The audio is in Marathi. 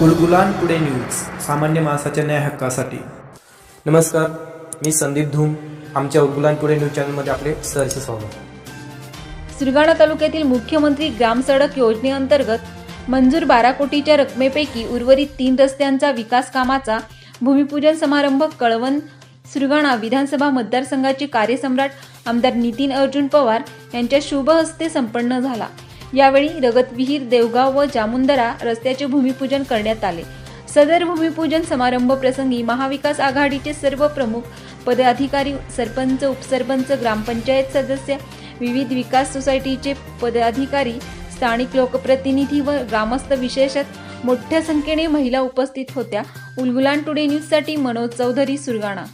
गुलगुलान टुडे न्यूज सामान्य माणसाच्या न्याय हक्कासाठी. नमस्कार मी संदीप धूम आमच्या उलगुलान टुडे न्यूज चॅनलमध्ये आपले सहर्ष स्वागत. सुरगाणा तालुक्यातील मुख्यमंत्री ग्राम सडक योजनेअंतर्गत मंजूर बारा कोटीच्या रकमेपैकी उर्वरित तीन रस्त्यांचा विकास कामाचा भूमिपूजन समारंभ कळवण सुरगाणा विधानसभा मतदारसंघाचे कार्यसम्राट आमदार नितीन अर्जुन पवार यांच्या शुभ हस्ते संपन्न झाला. यावेळी रगतविहीर देवगाव व जामुंदरा रस्त्याचे भूमिपूजन करण्यात आले. सदर भूमिपूजन समारंभ प्रसंगी महाविकास आघाडीचे सर्व प्रमुख पदाधिकारी सरपंच उपसरपंच ग्रामपंचायत सदस्य विविध विकास सोसायटीचे पदाधिकारी स्थानिक लोकप्रतिनिधी व ग्रामस्थ विशेषत मोठ्या संख्येने महिला उपस्थित होत्या. उलगुलान टुडे न्यूजसाठी मनोज चौधरी सुरगाणा.